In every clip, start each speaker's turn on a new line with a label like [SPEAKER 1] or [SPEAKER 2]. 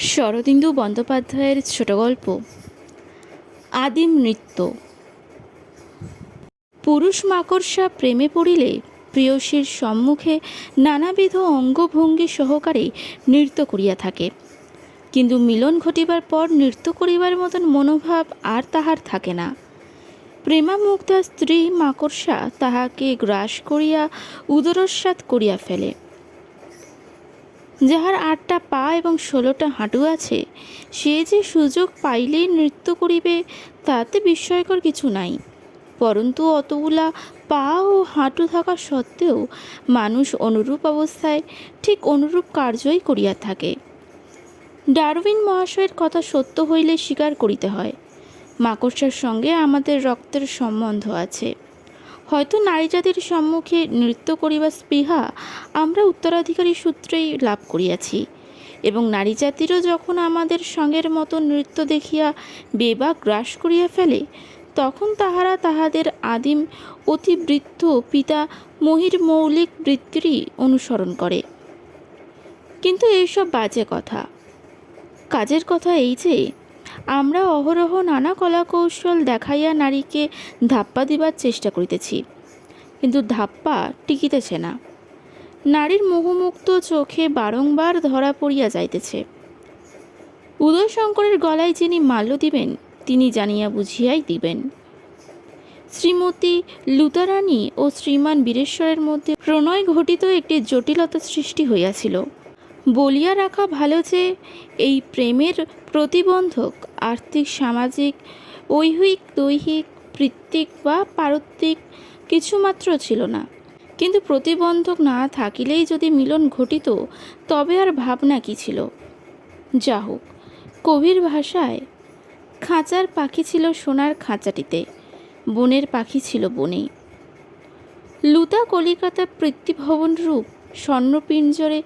[SPEAKER 1] শরদিন্দু বন্দ্যোপাধ্যায়ের ছোট গল্প। আদিম নৃত্য। পুরুষ মাকড়সা প্রেমে পড়িলে প্রিয়সীর সম্মুখে নানাবিধ অঙ্গভঙ্গি সহকারে নৃত্য করিয়া থাকে। কিন্তু মিলন ঘটিবার পর নৃত্য করিবার মতন মনোভাব আর তাহার থাকে না। প্রেমামুগ্ধা স্ত্রী মাকড়সা তাহাকে গ্রাস করিয়া উদরস্বাদ করিয়া ফেলে। যাহার আটটা পা এবং ষোলোটা হাঁটু আছে, সে যে সুযোগ পাইলেই নৃত্য করিবে, তাতে বিস্ময়কর কিছু নাই। পরন্তু অতগুলা পা ও হাঁটু থাকা সত্ত্বেও মানুষ অনুরূপ অবস্থায় ঠিক অনুরূপ কার্যই করিয়া থাকে। ডারউইন মহাশয়ের কথা সত্য হইলে স্বীকার করিতে হয়। মাকড়সার সঙ্গে আমাদের রক্তের সম্বন্ধ আছে। হয়তো নারী জাতির সম্মুখে নৃত্য করিবার স্পৃহা আমরা উত্তরাধিকারী সূত্রেই লাভ করিয়াছি। এবং নারী জাতিরও যখন আমাদের সঙ্গের মতো নৃত্য দেখিয়া বেবা গ্রাস করিয়া ফেলে, তখন তাহারা তাহাদের আদিম অতিবৃত্ত পিতা মহির মৌলিক বৃত্তিরই অনুসরণ করে। কিন্তু এইসব বাজে কথা। কাজের কথা এই যে আমরা অহরহ নানা কলাকৌশল দেখাইয়া নারীকে ধাপ্পা দিবার চেষ্টা করিতেছি। কিন্তু ধাপ্পা টিকিতেছে না। নারীর মোহমুক্ত চোখে বারংবার ধরা পড়িয়া যাইতেছে। উদয়শঙ্করের গলায় যিনি মাল্য দিবেন, তিনি জানিয়া বুঝিয়াই দিবেন। শ্রীমতী লুতারানী ও শ্রীমান বীরেশ্বরের মধ্যে প্রণয় ঘটিত একটি জটিলতা সৃষ্টি হইয়াছিল। বলিয়া রাখা ভালো যে এই প্রেমের প্রতিবন্ধক, আর্থিক, সামাজিক, ঐহিক, দৈহিক বৃত্তিক বা পারত্বিক কিছুমাত্র ছিল না। কিন্তু প্রতিবন্ধক না থাকিলেই যদি মিলন ঘটিত, তবে আর ভাবনা কি ছিল? যা হোক কবির ভাষায়, খাঁচার পাখি ছিল সোনার খাঁচাটিতে, বনের পাখি ছিল বনে লুতা কলিকাতা পৃথ্বীভবন রূপ, স্বর্ণপিঞ্জরে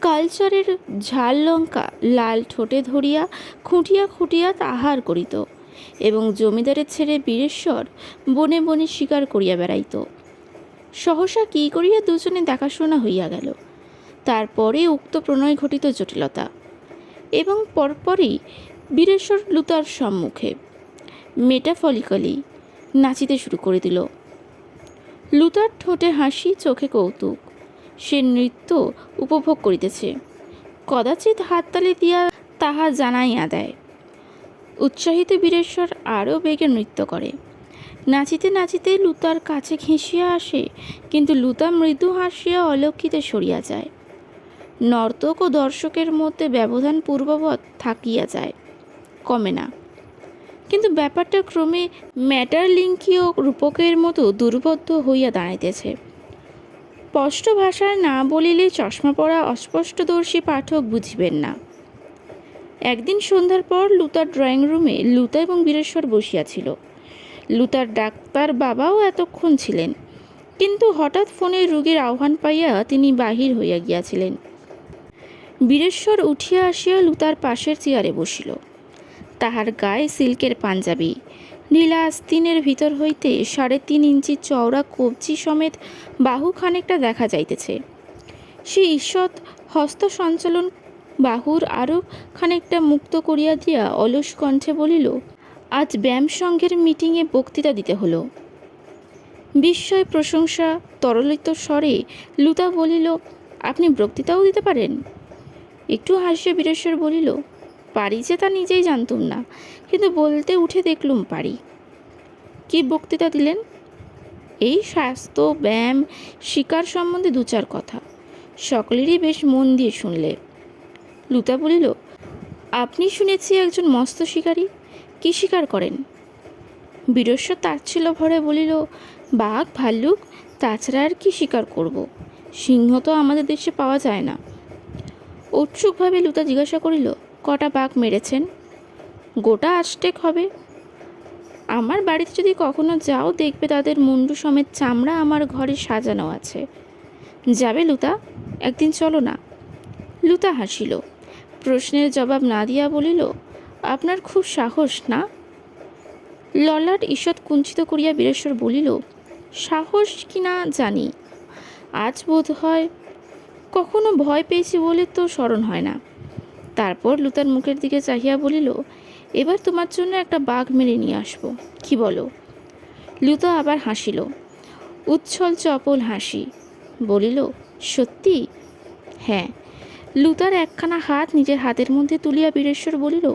[SPEAKER 1] কালচারের ঝাল লঙ্কা লাল ঠোঁটে ধরিয়া খুঁটিয়া খুঁটিয়া তাহার করিত এবং জমিদারের ছেড়ে বীরেশ্বর বনে বনে শিকার করিয়া বেড়াইত। সহসা কী করিয়া দুজনে দেখাশোনা হইয়া গেল। তারপরে উক্ত প্রণয় ঘটিত জটিলতা এবং পরপরই বীরেশ্বর লুতার সম্মুখে মেটাফলিক্যালি নাচিতে শুরু করে দিল। লুতার ঠোঁটে হাসি, চোখে কৌতুক। সে নৃত্য উপভোগ করিতেছে। কদাচিৎ হাততালি দিয়া তাহা জানাইয়া দেয়। উৎসাহিত বীরেশ্বর আরও বেগে নৃত্য করে। নাচিতে নাচিতে লুতার কাছে ঘেঁষিয়া আসে, কিন্তু লুতা মৃদু হাসিয়া অলক্ষিতে সরিয়া যায়। নর্তক ও দর্শকের মধ্যে ব্যবধান পূর্ববৎ থাকিয়া যায়, কমে না। কিন্তু ব্যাপারটা ক্রমে ম্যাটার ম্যাটারলিঙ্কীয় রূপকের মতো দুর্বোধ্য হইয়া দাঁড়াইতেছে। স্পষ্ট ভাষায় না বলিলে চশমা পড়া অস্পষ্টদর্শী পাঠক বুঝিবেন না। একদিন সন্ধ্যার পর লুতার ড্রয়িং রুমে লুতা এবং বীরেশ্বর বসিয়াছিল। লুতার ডাক্তার বাবাও এতক্ষণ ছিলেন, কিন্তু হঠাৎ ফোনে রোগীর আহ্বান পাইয়া তিনি বাহির হইয়া গিয়াছিলেন। বীরেশ্বর উঠিয়া আসিয়া লুতার পাশের চেয়ারে বসিল। তাহার গায়ে সিল্কের পাঞ্জাবি নীলা আস্তিনের ভিতর হইতে সাড়ে তিন ইঞ্চি চওড়া কবজি সমেত বাহু খানিকটা দেখা যাইতেছে। সে ঈষৎ হস্ত সঞ্চালন বাহুর আরও খানিকটা মুক্ত করিয়া দিয়া অলস কণ্ঠে বলিল, আজ ব্যায়াম সংঘের মিটিংয়ে বক্তৃতা দিতে হলো। বিস্ময় প্রশংসা তরলিত স্বরে লুতা বলিল, আপনি বক্তৃতাও দিতে পারেন? একটু হাসিয়ে বীরেশ্বর বলিল পারি যে তা নিজেই জানতুম না। কিন্তু বলতে উঠে দেখলুম পারি। কি বক্তৃতা দিলেন? এই স্বাস্থ্য, ব্যায়াম, শিকার সম্বন্ধে দু চার কথা। সকলেরই বেশ মন দিয়ে শুনলে। লুতা বলিল, আপনি শুনেছি একজন মস্ত শিকারী। কি শিকার করেন? বীরেশ্বর তাচ্ছিল ভরে বলিল, বাঘ, ভাল্লুক, তাছাড়া আর কি শিকার করব। সিংহ তো আমাদের দেশে পাওয়া যায় না। উৎসুকভাবে লুতা জিজ্ঞাসা করিল কটা বাঘ মেরেছেন? গোটা আষ্টেক হবে। আমার বাড়িতে যদি কখনো যাও, দেখবে তাদের মুন্ডু সমেত চামড়া আমার ঘরে সাজানো আছে। যাবে লুতা? একদিন চলো না। লুতা হাসিল। প্রশ্নের জবাব না দিয়া বলিল, আপনার খুব সাহস না? ললাট ঈষৎ কুঞ্চিত করিয়া বীরেশ্বর বলিল, সাহস কি না জানি। আজ বোধ হয় কখনো ভয় পেয়েছি বলে তো স্মরণ হয় না। তারপর লুতার মুখের দিকে চাহিয়া বলিল, এবার তোমার জন্য একটা বাঘ মেরে নিয়ে আসব। কি বলো? লুতা আবার হাসিল, উচ্ছল চপল হাসি। বলিল, সত্যি? হ্যাঁ। লুতার একখানা হাত নিজের হাতের মধ্যে তুলিয়া বীরেশ্বর বলিল,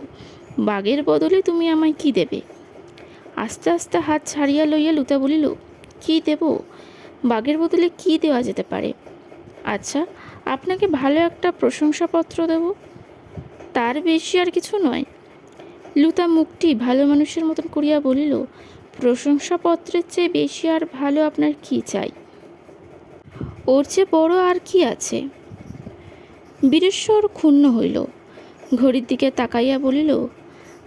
[SPEAKER 1] বাঘের বদলে তুমি আমায় কি দেবে? আস্তে আস্তে হাত ছাড়িয়া লইয়া লুতা বলিল, কি দেব? বাঘের বদলে কি দেওয়া যেতে পারে? আচ্ছা আপনাকে ভালো একটা প্রশংসাপত্র দেব। তার বেশি আর কিছু নয়। লুতা মুখটি ভালো মানুষের মতন করিয়া বলিল, প্রশংসাপত্রের চেয়ে বেশি আর ভালো আপনার কি চাই? ওর চেয়ে বড় আর কি আছে? বীরেশ্বর ক্ষুণ্ণ হইল, ঘড়ির দিকে তাকাইয়া বলিল,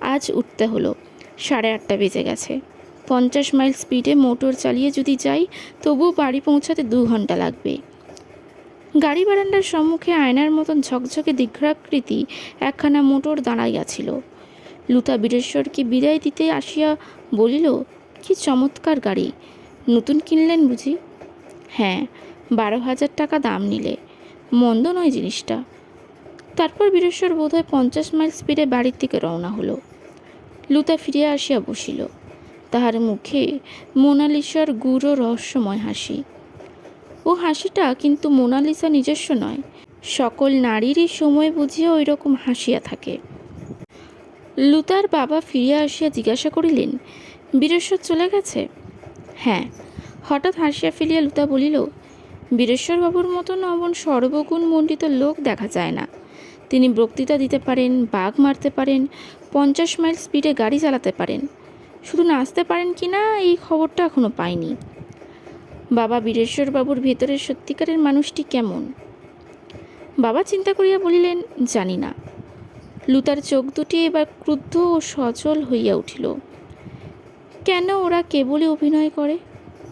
[SPEAKER 1] আজ উঠতে হলো, সাড়ে আটটা বেজে গেছে। পঞ্চাশ মাইল স্পিডে মোটর চালিয়ে যদি যাই, তবুও বাড়ি পৌঁছাতে দু ঘণ্টা লাগবে। গাড়ি বারান্দার সম্মুখে আয়নার মতন ঝকঝকে দীর্ঘাকৃতি একখানা মোটর দাঁড়াইয়াছিল। লুতা বীরেশ্বরকে বিদায় দিতে আসিয়া বলিল, কি চমৎকার গাড়ি। নতুন কিনলেন বুঝি? হ্যাঁ বারো হাজার টাকা দাম নিলে। মন্দ নয় জিনিসটা। তারপর বীরেশ্বর বোধহয় পঞ্চাশ মাইল স্পিডে বাড়ির দিকে রওনা হলো। লুতা ফিরিয়া আসিয়া বসিল। তাহার মুখে মোনালিসার গুড়ো রহস্যময় হাসি। ও হাসিটা কিন্তু মোনালিসা নিজস্ব নয়। সকল নারীরই সময় বুঝিয়া ওই রকম হাসিয়া থাকে। লুতার বাবা ফিরিয়া আসিয়া জিজ্ঞাসা করিলেন, বীরেশ্বর চলে গেছে? হ্যাঁ। হঠাৎ হাসিয়া ফেলিয়া লুতা বলিল, বীরেশ্বরবাবুর মতন অমন সর্বগুণ মণ্ডিত লোক দেখা যায় না। তিনি বক্তৃতা দিতে পারেন, বাঘ মারতে পারেন, পঞ্চাশ মাইল স্পিডে গাড়ি চালাতে পারেন। শুধু নাচতে পারেন কি না এই খবরটা এখনও পাইনি। বাবা বীরেশ্বরবাবুর ভেতরের সত্যিকারের মানুষটি কেমন? বাবা চিন্তা করিয়া বলিলেন, জানি না। লুতার চোখ দুটি এবার ক্রুদ্ধ ও সচল হইয়া উঠিল। কেন ওরা কেবলই অভিনয় করে?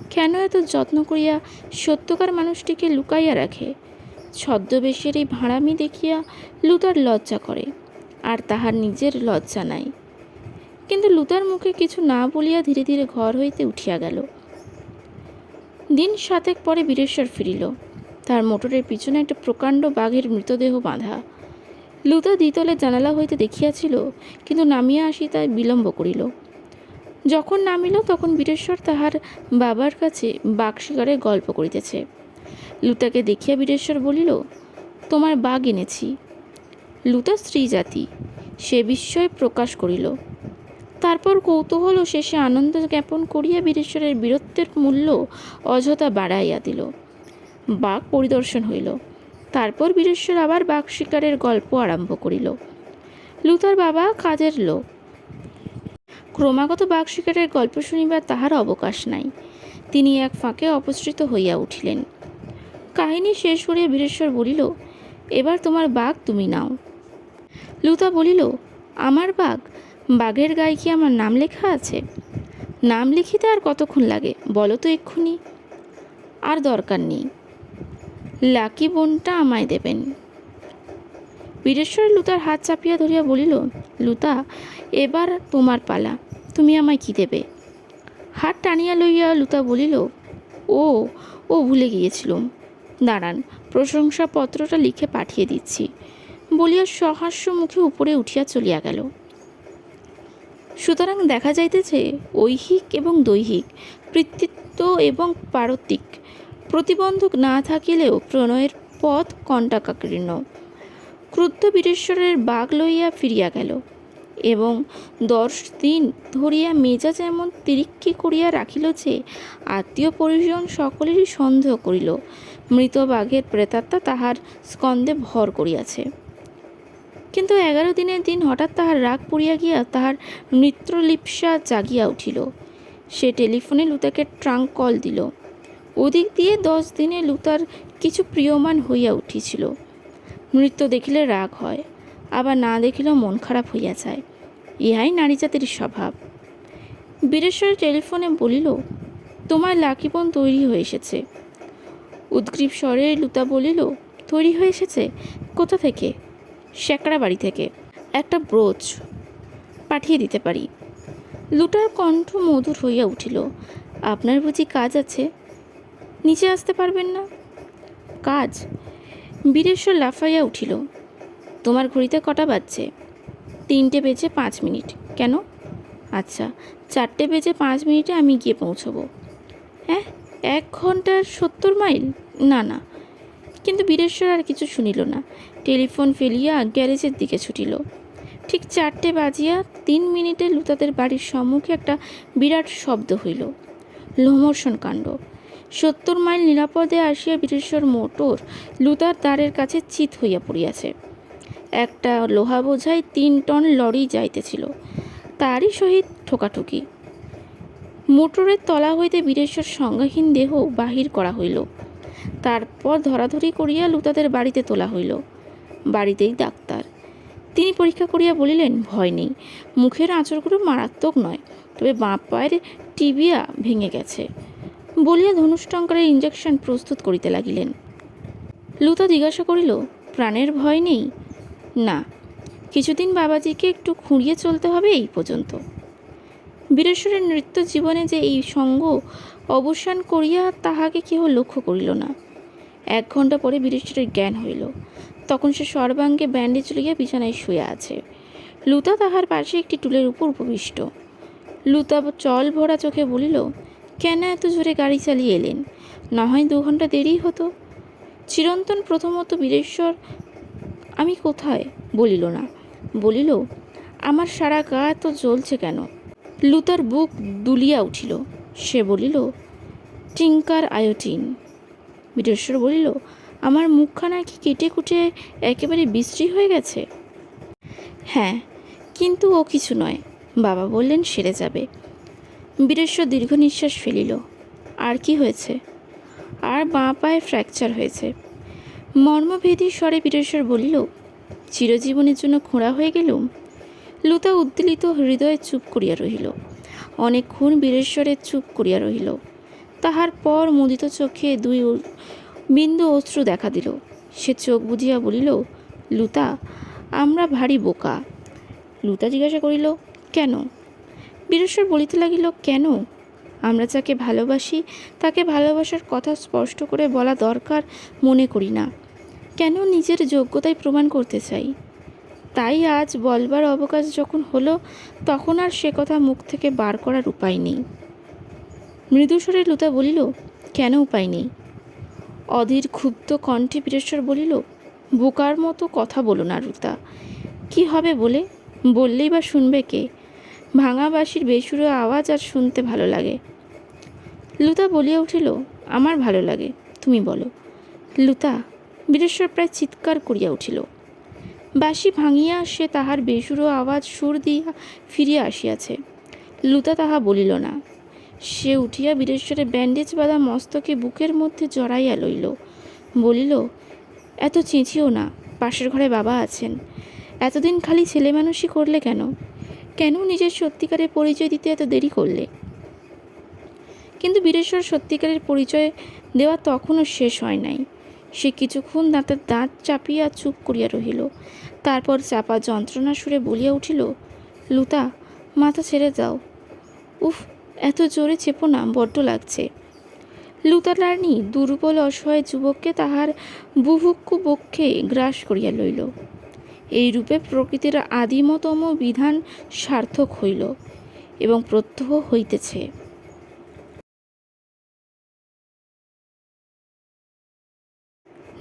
[SPEAKER 1] কেন এত যত্ন করিয়া সত্যকার মানুষটিকে লুকাইয়া রাখে? ছদ্মবেশের এই ভাঁড়ামি দেখিয়া লুতার লজ্জা করে, আর তাহার নিজের লজ্জা নাই। কিন্তু লুতার মুখে কিছু না বলিয়া ধীরে ধীরে ঘর হইতে উঠিয়া গেল। দিন সাতেক পরে বীরেশ্বর ফিরিল। তার মোটরের পিছনে একটা প্রকাণ্ড বাঘের মৃতদেহ বাঁধা। লুতা দ্বিতলে জানালা হইতে দেখিয়াছিল, কিন্তু নামিয়া আসি তাই বিলম্ব করিল। যখন নামিল, তখন বীরেশ্বর তাহার বাবার কাছে বাঘ শিকারের গল্প করিতেছে। লুতাকে দেখিয়া বীরেশ্বর বলিল, তোমার বাঘ এনেছি। লুতা স্ত্রী জাতি সে বিস্ময় প্রকাশ করিল তারপর কৌতূহল ও শেষে আনন্দ জ্ঞাপন করিয়া বীরেশ্বরের বীরত্বের মূল্য অযথা বাড়াইয়া দিল। বাঘ পরিদর্শন হইল। তারপর বীরেশ্বর আবার বাঘ শিকারের গল্প আরম্ভ করিল। লুতার বাবা কাজের লোক। ক্রমাগত বাঘ শিকারের গল্প শুনিবার তাহার অবকাশ নাই। তিনি এক ফাঁকে অপসৃত হইয়া উঠিলেন। কাহিনী শেষ করিয়া বীরেশ্বর বলিল, এবার তোমার বাঘ তুমি নাও। লুতা বলিল, আমার বাঘ বাঘের গায়ে কি আমার নাম লেখা আছে? নাম লিখিতে আর কতক্ষণ লাগে? বলো তো এক্ষুনি। আর দরকার নেই। লাকি বোনটা আমায় দেবেন। বীরেশ্বর লুতার হাত চাপিয়া ধরিয়া বলিল, লুতা, এবার তোমার পালা। তুমি আমায় কি দেবে? হাত টানিয়া লইয়া লুতা বলিল, ও ও ভুলে গিয়েছিলুম। দাঁড়ান, প্রশংসাপত্রটা লিখে পাঠিয়ে দিচ্ছি। বলিয়া সহাস্য মুখে উপরে উঠিয়া চলিয়া গেল। সুতরাং দেখা যাইতেছে ঐহিক এবং দৈহিক, কৃতিত্ব এবং পারতিক প্রতিবন্ধক না থাকিলেও প্রণয়ের পথ কণ্টাকাকীর্ণ। ক্রুদ্ধ বীরেশ্বরের বাঘ লইয়া ফিরিয়া গেল এবং দশ দিন ধরিয়া মেজাজ এমন তিরিক্কি করিয়া রাখিল যে, আত্মীয় পরিজন সকলেরই সন্দেহ করিল। মৃত বাঘের প্রেতাত্মা তাহার স্কন্দে ভর করিয়াছে। কিন্তু এগারো দিনের দিন হঠাৎ তাহার রাগ পড়িয়া গিয়া তাহার নৃত্যলিপ্সা জাগিয়া উঠিল। সে টেলিফোনে লুতাকে ট্রাঙ্ক কল দিল। ওদিক দিয়ে দশ দিনে লুতার কিছু প্রিয়মান হইয়া উঠিছিল। নৃত্য দেখিলে রাগ হয়, আবার না দেখিলেও মন খারাপ হইয়া যায়। ইহাই নারী জাতির স্বভাব। বীরেশ্বরের টেলিফোনে বলিল, তোমার লাকিপন তৈরি হয়ে এসেছে। উদ্গ্রীব স্বরে লুতা বলিল, তৈরি হয়ে এসেছে? কোথা থেকে? শ্যাকড়া বাড়ি থেকে একটা ব্রোচ পাঠিয়ে দিতে পারি। লুটার কণ্ঠ মধুর হইয়া উঠিল, আপনার বুঝি কাজ আছে? নিচে আসতে পারবেন না? কাজ? বীরেশ্বর লাফাইয়া উঠিল, তোমার ঘড়িতে কটা বাজছে? তিনটে বেজে পাঁচ মিনিট। কেন? আচ্ছা চারটে বেজে পাঁচ মিনিটে আমি গিয়ে পৌঁছবো। হ্যাঁ এক ঘণ্টার সত্তর মাইল? না না কিন্তু বীরেশ্বর আর কিছু শুনিল না। টেলিফোন ফেলিয়া গ্যারেজের দিকে ছুটিল। ঠিক চারটে বাজিয়া তিন মিনিটে লুতাদের বাড়ির সম্মুখে একটা বিরাট শব্দ হইল। লোমর্ষণ কাণ্ড। সত্তর মাইল নিরাপদে আসিয়া বীরেশ্বর মোটর লুতার দ্বারের কাছে চিত হইয়া পড়িয়াছে। একটা লোহা বোঝাই তিন টন লরি যাইতেছিল। তারই সহিত ঠোকাঠুকি। মোটরের তলা হইতে বীরেশ্বর সংজ্ঞাহীন দেহ বাহির করা হইল। তারপর ধরাধরি করিয়া লুতাদের বাড়িতে তোলা হইল। বাড়িতেই ডাক্তার। তিনি পরীক্ষা করিয়া বলিলেন, ভয় নেই। মুখের আঁচড়গুলো মারাত্মক নয়, তবে বাঁ পায়ের টিবিয়া ভেঙে গেছে। বলিয়া ধনুষ্টঙ্করের ইঞ্জেকশন প্রস্তুত করিতে লাগিলেন। লুতা জিজ্ঞাসা করিল, প্রাণের ভয় নেই? না। কিছুদিন বাবাজিকে একটু খুঁড়িয়ে চলতে হবে এই পর্যন্ত। বীরেশ্বরের নৃত্য জীবনে যে এই সঙ্গ অবসান করিয়া তাহাকে কেহ লক্ষ্য করিল না। এক ঘণ্টা পরে বীরেশ্বরের জ্ঞান হইল। তখন সে সর্বাঙ্গে ব্যান্ডেজ লইয়া বিছানায় শুয়ে আছে। লুতা তাহার পাশে একটি টুলের উপর উপবিষ্ট। লুতা চল ভরা চোখে বলিল, কেন এত জোরে গাড়ি চালিয়ে এলেন? না হয় দু ঘণ্টা দেরি হতো। চিরন্তন প্রথমত বীরেশ্বর, আমি কোথায়? বলিল না। বলিল, আমার সারা গা এত জ্বলছে কেন? লুতার বুক দুলিয়া উঠিল। সে বলিল টিঙ্কার আয়োটিন। বীরেশ্বর বলিল, আমার মুখখানা কি কেটে কুটে একেবারে বিশ্রী হয়ে গেছে? হ্যাঁ কিন্তু ও কিছু নয়, বাবা বললেন সেরে যাবে। বীরেশ্বর দীর্ঘ নিঃশ্বাস ফেলিল, আর কি হয়েছে? আর বাঁ পায়ে ফ্র্যাকচার হয়েছে। মর্মভেদী স্বরে বীরেশ্বর বলিল, চিরজীবনের জন্য খোঁড়া হয়ে গেলুম? লুতা উদ্বেলিত হৃদয়ে চুপ করিয়া রহিল। অনেকক্ষণ বীরেশ্বরের চুপ করিয়া রহিল। তাহার পর মুদিত চোখে দুই বিন্দু অশ্রু দেখা দিল। সে চোখ বুঝিয়া বলিল, লুতা, আমরা ভারী বোকা। লুতা জিজ্ঞাসা করিল, কেন? বীরেশ্বর বলিতে লাগিল, কেন? আমরা যাকে ভালোবাসি, তাকে ভালোবাসার কথা স্পষ্ট করে বলা দরকার মনে করি না। কেন নিজের যোগ্যতায় প্রমাণ করতে চাই? তাই আজ বলবার অবকাশ যখন হলো, তখন আর সে কথা মুখ থেকে বার করার উপায় নেই। মৃদুস্বরে লুতা বলিল, কেন উপায় নেই? অধীর ক্ষুব্ধ কণ্ঠে বীরেশ্বর বলিল, বোকার মতো কথা বলো না রুতা। কি হবে বলে? বললেই বা শুনবে কে? ভাঙা বাঁশির বেসুরো আওয়াজ আর শুনতে ভালো লাগে। লুতা বলিয়া উঠিল, আমার ভালো লাগে, তুমি বলো। লুতা, বীরেশ্বর প্রায় চিৎকার করিয়া উঠিল। বাসি ভাঙিয়া সে তাহার বেসুরো আওয়াজ সুর দিয়া ফিরিয়া আসিয়াছে। লুতা তাহা বলিল না। সে উঠিয়া বীরেশ্বরের ব্যান্ডেজ বাঁধা মস্তকে বুকের মধ্যে জড়াইয়া লইল। বলিল, এত চেঁচিও না, পাশের ঘরে বাবা আছেন। এতদিন খালি ছেলে মানুষই করলে কেন? কেন নিজের সত্যিকারের পরিচয় দিতে এত দেরি করলে? কিন্তু বীরেশ্বর সত্যিকারের পরিচয় দেওয়া তখনও শেষ হয় নাই। সে কিছুক্ষণ দাঁতের দাঁত চাপিয়া চুপ করিয়া রহিল। তারপর চাপা যন্ত্রণা সুরে বলিয়া উঠিল, লুতা, মাথা ছেড়ে যাও। উফ এত জোরে চেপো না, বড্ড লাগছে। লুতা রানী দুর্বল অসহায় যুবককে তাহার বুভুক্ষু বক্ষে গ্রাস করিয়া লইল। এই রূপে প্রকৃতির আদিমতম বিধান সার্থক হইল এবং প্রত্যহ হইতেছে।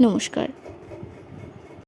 [SPEAKER 1] নমস্কার।